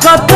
cut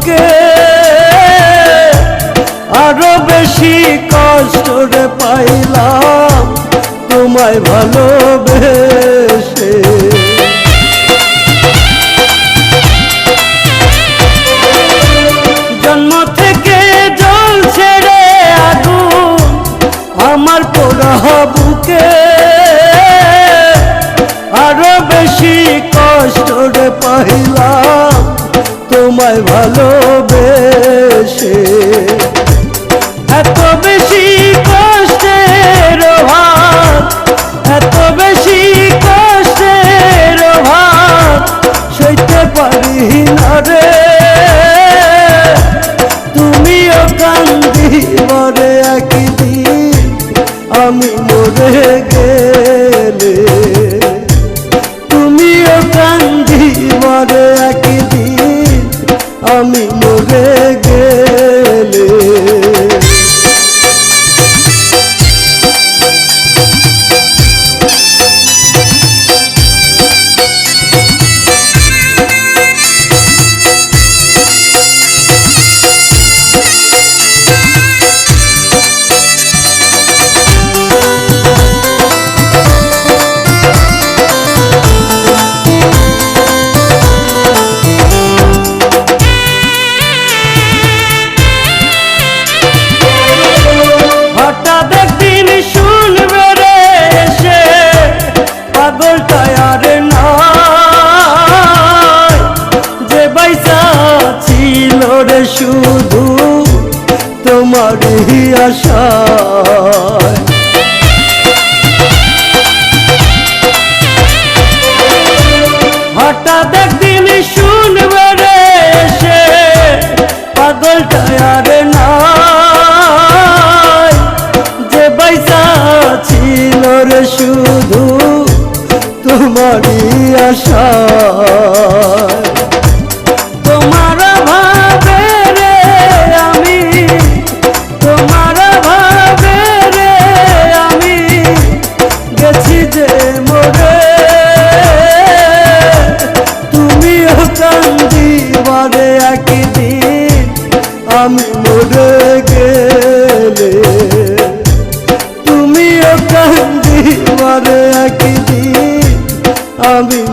বুকে আরও বেশি কষ্ট রে পাইলাম তোমায় ভালোবেসে। জন্ম থেকে জ্বলছে রে আগুন আমার পোড়া বুকে। তোমায় ভালোবেসে। এত বেশি কষ্টের ভাত এত বেশি কষ্টের ভাত সইতে পারি না রে। তুমিও কান্দি মরে একদিন, আমি মরে গেলে তোমারই আশায়। হঠাৎ একদিন শুনবে রে এসে পাগলটা আর নয় যে বাইসা ছিল রে শুধু তোমারই আশা বারে একদিন আমি মরে গেলে। তুমিও কান্দি বারে একদিন আমি মরে